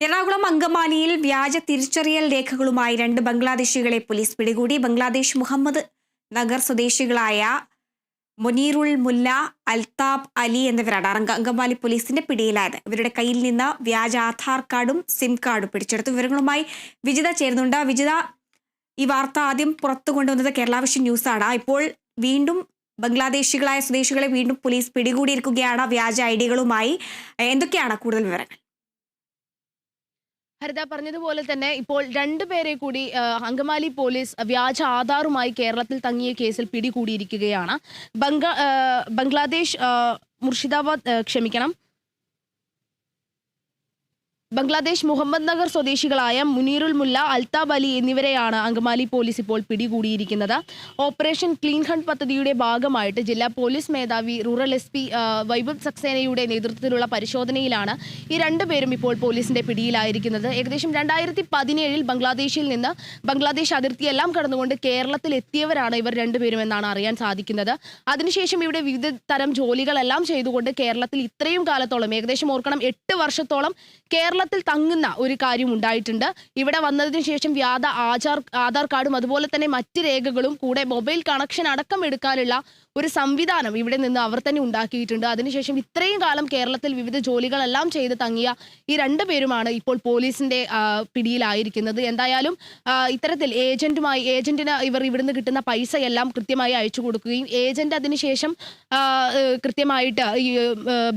എറണാകുളം അങ്കമാലിയിൽ വ്യാജ തിരിച്ചറിയൽ രേഖകളുമായി രണ്ട് ബംഗ്ലാദേശികളെ പോലീസ് പിടികൂടി. ബംഗ്ലാദേശ് മുഹമ്മദ് നഗർ സ്വദേശികളായ മുനീറുൽ മുല്ല അൽതാബ് അലി എന്നിവരാണ് അങ്കമാലി പോലീസിന്റെ പിടിയിലായത്. ഇവരുടെ കയ്യിൽ നിന്ന് വ്യാജ ആധാർ കാർഡും സിം കാർഡും പിടിച്ചെടുത്തു. വിവരങ്ങളുമായി വിജിത ചേരുന്നുണ്ട്. വിജിത ഈ വാർത്ത ആദ്യം പുറത്തു കൊണ്ടുവന്നത് കേരള വിഷൻ ന്യൂസാണ്. ഇപ്പോൾ വീണ്ടും ബംഗ്ലാദേശികളായ സ്വദേശികളെ വീണ്ടും പോലീസ് പിടികൂടിയിരിക്കുകയാണ്. വ്യാജ ഐഡികളുമായി എന്തൊക്കെയാണ് കൂടുതൽ വിവരങ്ങൾ? ഹരിത പറഞ്ഞതുപോലെ തന്നെ ഇപ്പോൾ രണ്ടുപേരെ കൂടി അങ്കമാലി പോലീസ് വ്യാജ ആധാറുമായി കേരളത്തിൽ തങ്ങിയ കേസിൽ പിടികൂടിയിരിക്കുകയാണ്. ബംഗ ബംഗ്ലാദേശ് മുർഷിദാബാദ് ക്ഷമിക്കണം. ബംഗ്ലാദേശ് മുഹമ്മദ് നഗർ സ്വദേശികളായ മുനീറുൽ മുല്ല അൽതാബ് അലി എന്നിവരെയാണ് അങ്കമാലി പോലീസ് ഇപ്പോൾ പിടികൂടിയിരിക്കുന്നത്. ഓപ്പറേഷൻ ക്ലീൻ ഹണ്ട് പദ്ധതിയുടെ ഭാഗമായിട്ട് ജില്ലാ പോലീസ് മേധാവി റൂറൽ എസ് പി വൈഭവ് സക്സേനയുടെ നേതൃത്വത്തിലുള്ള പരിശോധനയിലാണ് ഈ രണ്ടുപേരും ഇപ്പോൾ പോലീസിന്റെ പിടിയിലായിരിക്കുന്നത്. ഏകദേശം രണ്ടായിരത്തി പതിനേഴിൽ ബംഗ്ലാദേശിൽ നിന്ന് ബംഗ്ലാദേശ് അതിർത്തിയെല്ലാം കടന്നുകൊണ്ട് കേരളത്തിൽ എത്തിയവരാണ് ഇവർ രണ്ടുപേരും എന്നാണ് അറിയാൻ സാധിക്കുന്നത്. അതിനുശേഷം ഇവിടെ വിവിധ തരം ജോലികളെല്ലാം ചെയ്തുകൊണ്ട് കേരളത്തിൽ ഇത്രയും കാലത്തോളം ഏകദേശം ഓർക്കണം എട്ട് വർഷത്തോളം കേരളത്തിൽ തങ്ങുന്ന ഒരു കാര്യം ഉണ്ടായിട്ടുണ്ട്. ഇവിടെ വന്നതിന് ശേഷം വ്യാധ ആചാർ ആധാർ കാർഡും അതുപോലെ തന്നെ മറ്റ് രേഖകളും കൂടെ മൊബൈൽ കണക്ഷൻ അടക്കം എടുക്കാനുള്ള ഒരു സംവിധാനം ഇവിടെ നിന്ന് അവർ തന്നെ ഉണ്ടാക്കിയിട്ടുണ്ട്. അതിനുശേഷം ഇത്രയും കാലം കേരളത്തിൽ വിവിധ ജോലികളെല്ലാം ചെയ്ത് തങ്ങിയ ഈ രണ്ടു പേരുമാണ് ഇപ്പോൾ പോലീസിന്റെ പിടിയിലായിരിക്കുന്നത്. എന്തായാലും ഇത്തരത്തിൽ ഏജന്റുമായി ഏജന്റിന് ഇവർ ഇവിടുന്ന് കിട്ടുന്ന പൈസ എല്ലാം കൃത്യമായി അയച്ചു കൊടുക്കുകയും ഏജന്റ് അതിനുശേഷം കൃത്യമായിട്ട് ഈ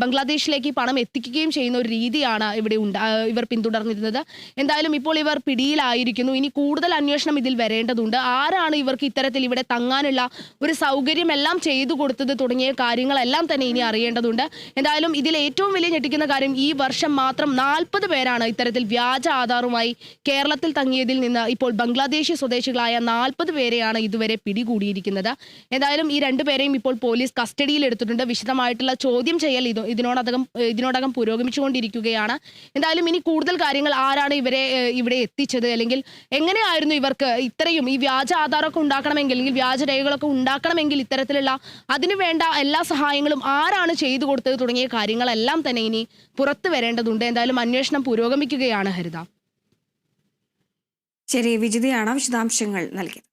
ബംഗ്ലാദേശിലേക്ക് പണം എത്തിക്കുകയും ചെയ്യുന്ന ഒരു രീതിയാണ് ഇവിടെ ഉണ്ട് ഇവർ പിന്തുടർന്നിരുന്നത്. എന്തായാലും ഇപ്പോൾ ഇവർ പിടിയിലായിരിക്കുന്നു. ഇനി കൂടുതൽ അന്വേഷണം ഇതിൽ വരേണ്ടതുണ്ട്. ആരാണ് ഇവർക്ക് ഇത്തരത്തിൽ ഇവിടെ തങ്ങാനുള്ള ഒരു സൗകര്യമെല്ലാം ചെയ്തു കൊടുത്തത് തുടങ്ങിയ കാര്യങ്ങളെല്ലാം തന്നെ ഇനി അറിയേണ്ടതുണ്ട്. എന്തായാലും ഇതിൽ ഏറ്റവും വലിയ ഞെട്ടിക്കുന്ന കാര്യം ഈ വർഷം മാത്രം നാൽപ്പത് പേരാണ് ഇത്തരത്തിൽ വ്യാജ ആധാറുമായി കേരളത്തിൽ തങ്ങിയതിൽ നിന്ന് ഇപ്പോൾ ബംഗ്ലാദേശി സ്വദേശികളായ നാൽപ്പത് പേരെയാണ് ഇതുവരെ പിടികൂടിയിരിക്കുന്നത്. എന്തായാലും ഈ രണ്ടുപേരെയും ഇപ്പോൾ പോലീസ് കസ്റ്റഡിയിൽ എടുത്തിട്ടുണ്ട്. വിശദമായിട്ടുള്ള ചോദ്യം ചെയ്യൽ ഇത് ഇതിനോടകം ഇതിനോടകം പുരോഗമിച്ചുകൊണ്ടിരിക്കുകയാണ്. എന്തായാലും ഇനി കൂടുതൽ കാര്യങ്ങൾ ആരാണ് ഇവരെ ഇവിടെ എത്തിച്ചത്? അല്ലെങ്കിൽ എങ്ങനെയായിരുന്നു ഇവർക്ക് ഇത്രയും ഈ വ്യാജ ആധാരമൊക്കെ ഉണ്ടാക്കണമെങ്കിൽ അല്ലെങ്കിൽ വ്യാജ രേഖകളൊക്കെ ഉണ്ടാക്കണമെങ്കിൽ ഇത്തരത്തിലുള്ള അതിനു വേണ്ട എല്ലാ സഹായങ്ങളും ആരാണ് ചെയ്തു കൊടുത്തത് തുടങ്ങിയ കാര്യങ്ങളെല്ലാം തന്നെ ഇനി പുറത്തു വരേണ്ടതുണ്ട്. എന്തായാലും അന്വേഷണം പുരോഗമിക്കുകയാണ് ഹരിത. ശരി വിജിതയാണ് വിശദാംശങ്ങൾ നൽകിയത്.